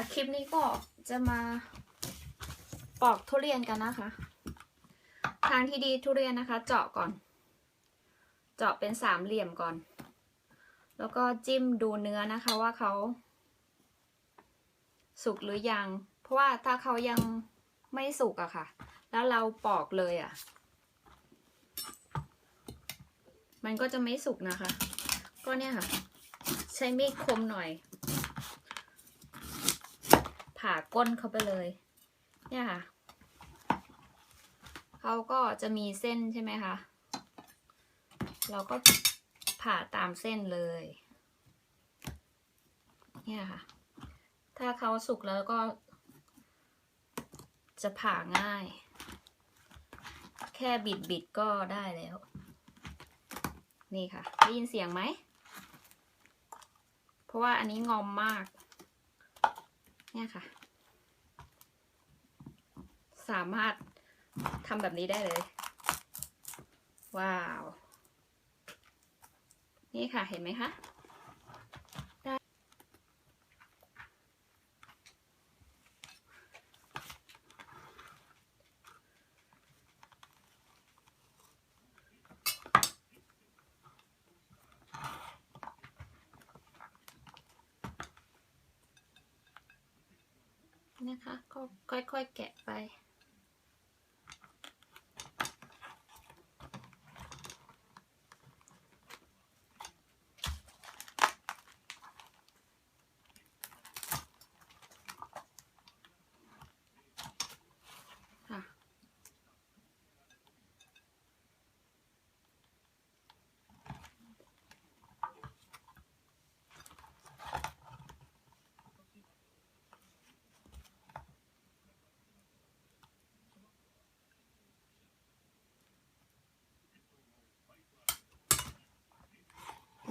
ค่ะคลิปนี้ก็จะมาปอกทุเรียนกันนะคะ ทางที่ดีทุเรียนนะคะ เจาะก่อน เจาะเป็นสามเหลี่ยมก่อน แล้วก็จิ้มดูเนื้อนะคะว่าเขาสุกหรือยัง เพราะว่าถ้าเขายังไม่สุกอะค่ะ แล้วเราปอกเลยอะมันก็จะไม่สุกนะคะ ก็เนี่ยค่ะ ใช้มีดคมหน่อย ก้นเขาไปเลย เนี่ยค่ะเขาก็จะมีเส้นใช่ไหมคะ เราก็ผ่าตามเส้นเลย เนี่ยค่ะ ถ้าเขาสุกแล้วก็ จะผ่าง่าย แค่บิดบิดก็ได้แล้ว นี่ค่ะ ได้ยินเสียงไหม เพราะว่าอันนี้งอมมาก เนี่ยค่ะ สามารถทำแบบนี้ได้เลย ว้าว นี่ค่ะเห็นไหมคะนะคะก็ค่อยๆแกะไป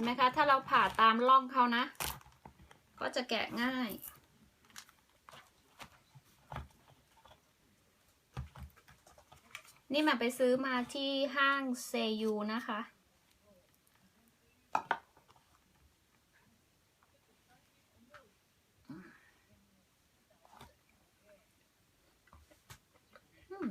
ห็นไหมคะ ถ้าเราผ่าตามร่องเขานะ ก็จะแกะง่าย นี่มาไปซื้อมาที่ห้างเซยูนะคะ อืม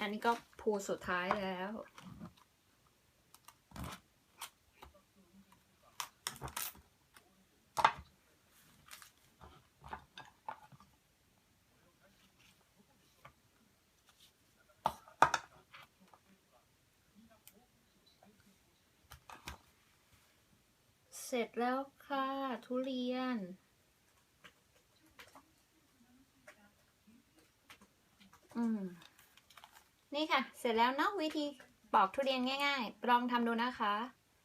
อันนี้ก็ภูสุดท้ายแล้ว เสร็จแล้วค่ะ ทุเรียนอืม นี่ค่ะ เสร็จแล้วเนาะวิธีปอกทุเรียนง่าย ๆ ลองทำดูนะคะ